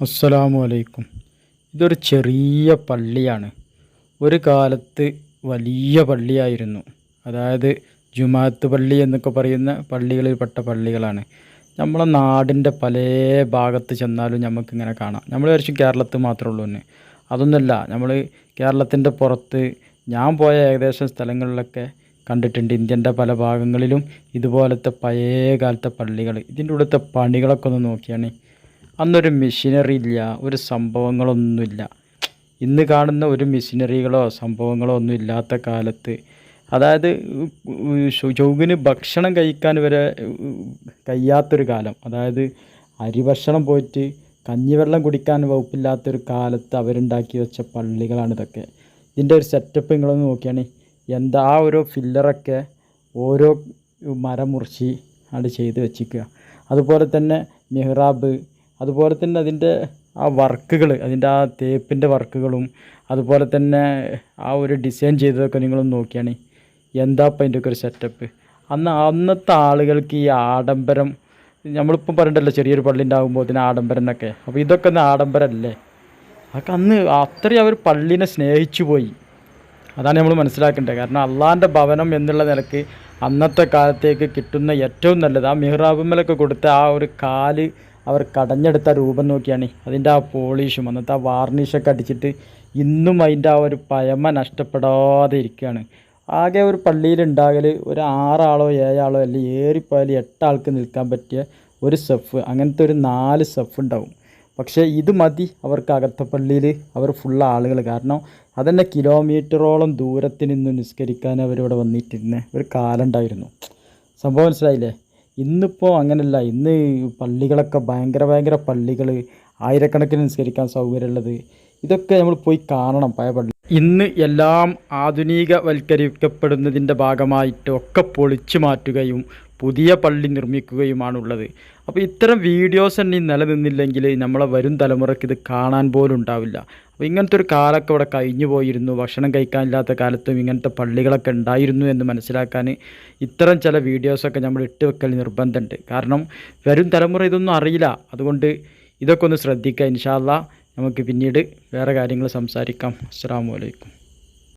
അസ്സലാമു അലൈക്കും. ഇതൊരു ചെറിയ പള്ളിയാണ്. ഒരു കാലത്ത് വലിയ പള്ളിയായിരുന്നു. അതായത് ജുമാത്ത് പള്ളി എന്നൊക്കെ പറയുന്ന പള്ളികളിൽപ്പെട്ട പള്ളികളാണ്. നമ്മളെ നാടിന്റെ പല ഭാഗത്ത് ചെന്നാലും നമുക്കിങ്ങനെ കാണാം. നമ്മൾ വിചാരിച്ചു കേരളത്തിൽ മാത്രമേ ഉള്ളൂ തന്നെ അതൊന്നുമല്ല നമ്മൾ കേരളത്തിന്റെ പുറത്ത് ഞാൻ പോയ ഏകദേശം സ്ഥലങ്ങളിലൊക്കെ കണ്ടിട്ടുണ്ട്. ഇന്ത്യന്റെ പല ഭാഗങ്ങളിലും ഇതുപോലത്തെ പഴയ കാലത്തെ പള്ളികൾ. ഇതിന്റെ ഇവിടുത്തെ പണികളൊക്കെ ഒന്ന് നോക്കിയാണ്. അന്നൊരു മെഷീനറി ഇല്ല ഒരു സംഭവങ്ങളൊന്നുമില്ല. ഇന്ന് കാണുന്ന ഒരു മെഷീനറികളോ സംഭവങ്ങളോ ഒന്നും ഇല്ലാത്ത കാലത്ത്. അതായത് ചൗകിന് ഭക്ഷണം കഴിക്കാൻ വരെ കഴിയാത്തൊരു കാലം. അതായത് അരി ഭക്ഷണം പോയിട്ട് കഞ്ഞിവെള്ളം കുടിക്കാൻ വകുപ്പില്ലാത്തൊരു കാലത്ത് അവരുണ്ടാക്കി വെച്ച പള്ളികളാണ് ഇതൊക്കെ. ഇതിന്റെ ഒരു സെറ്റപ്പ് നിങ്ങളൊന്ന് നോക്കിയാണ്. എന്താ ആ ഓരോ ഫില്ലറൊക്കെ ഓരോ മരം മുറിച്ച് അവിടെ ചെയ്ത് വെച്ചിരിക്കുക അതുപോലെ തന്നെ മെഹ്റാബ് അതുപോലെ തന്നെ അതിന്റെ ആ വർക്കുകൾ അതിന്റെ ആ തേപ്പിന്റെ വർക്കുകളും അതുപോലെ തന്നെ ആ ഒരു ഡിസൈൻ ചെയ്തതൊക്കെ നിങ്ങളൊന്ന് നോക്കിയാണ്. എന്താ ഇപ്പം അതിന്റെ ഒക്കെ ഒരു സെറ്റപ്പ് അന്ന് അന്നത്തെ ആളുകൾക്ക് ഈ ആഡംബരം നമ്മളിപ്പം പറയണ്ടല്ലോ ചെറിയൊരു പള്ളിന്റെ ആകുമ്പോൾ ഇതിന് ആഡംബരം എന്നൊക്കെ. അപ്പോൾ ഇതൊക്കെ ഒന്ന് ആഡംബരമല്ലേ അതൊക്കെ അന്ന് അത്രയും അവർ പള്ളീനെ സ്നേഹിച്ചു പോയി. അതാണ് നമ്മൾ മനസ്സിലാക്കേണ്ടത്. കാരണം അള്ളാന്റെ ഭവനം എന്നുള്ള നിലയ്ക്ക് അന്നത്തെ കാലത്തേക്ക് കിട്ടുന്ന ഏറ്റവും നല്ലത് ആ മിഹ്റാബുമ്മലൊക്കെ കൊടുത്ത ആ ഒരു കാൽ അവർ കടഞ്ഞെടുത്ത രൂപം നോക്കിയാണ്. അതിന്റെ ആ പോളിഷും അന്നത്തെ ആ വാർണിഷൊക്കെ അടിച്ചിട്ട് ഇന്നും അതിന്റെ ആ ഒരു പഴമ നഷ്ടപ്പെടാതെ ഇരിക്കുകയാണ്. ആകെ ഒരു പള്ളിയിൽ ഉണ്ടാകൽ ഒരു ആറാളോ ഏഴാളോ അല്ലെങ്കിൽ ഏറിപ്പോയാൽ എട്ടാൾക്ക് നിൽക്കാൻ പറ്റിയ ഒരു സെഫ് അങ്ങനത്തെ ഒരു നാല് സെഫ് ഉണ്ടാവും. പക്ഷേ ഇത് മതി അവർക്ക് അകത്തപ്പള്ളിയിൽ അവർ ഫുൾ ആളുകൾ കാരണം അതന്നെ കിലോമീറ്ററോളം ദൂരത്തിൽ നിന്ന് നിസ്കരിക്കാൻ അവരിവിടെ വന്നിട്ടിരുന്ന. ഒരു കാലം ഉണ്ടായിരുന്നു. സംഭവം മനസ്സിലായില്ലേ? ഇന്നിപ്പോൾ അങ്ങനെയല്ല ഇന്ന് പള്ളികളൊക്കെ ഭയങ്കര ഭയങ്കര പള്ളികൾ ആയിരക്കണക്കിന് നിസ്കരിക്കാൻ സൗകര്യമുള്ളത്. ഇതൊക്കെ നമ്മൾ പോയി കാണണം പഴയ പള്ളി ഇന്ന് എല്ലാം ആധുനികവൽക്കരിക്കപ്പെടുന്നതിന്റെ ഭാഗമായിട്ട് ഒക്കെ പൊളിച്ചു മാറ്റുകയും പുതിയ പള്ളി നിർമ്മിക്കുകയുമാണുള്ളത്. അപ്പോൾ ഇത്തരം വീഡിയോസ് തന്നെ നിലനിന്നില്ലെങ്കിൽ നമ്മളെ വരും തലമുറയ്ക്ക് ഇത് കാണാൻ പോലും ഉണ്ടാവില്ല. അപ്പോൾ ഇങ്ങനത്തെ ഒരു കാലമൊക്കെ ഇവിടെ കഴിഞ്ഞു പോയിരുന്നു. ഭക്ഷണം കഴിക്കാനില്ലാത്ത കാലത്തും ഇങ്ങനത്തെ പള്ളികളൊക്കെ ഉണ്ടായിരുന്നു എന്ന് മനസ്സിലാക്കാൻ ഇത്തരം ചില വീഡിയോസൊക്കെ നമ്മൾ ഇട്ട് വെക്കൽ നിർബന്ധമുണ്ട്. കാരണം വരും തലമുറ ഇതൊന്നും അറിയില്ല. അതുകൊണ്ട് ഇതൊക്കെ ഒന്ന് ശ്രദ്ധിക്കുക. ഇൻഷാല്ല നമുക്ക് പിന്നീട് വേറെ കാര്യങ്ങൾ സംസാരിക്കാം. അസ്സാം വലൈക്കും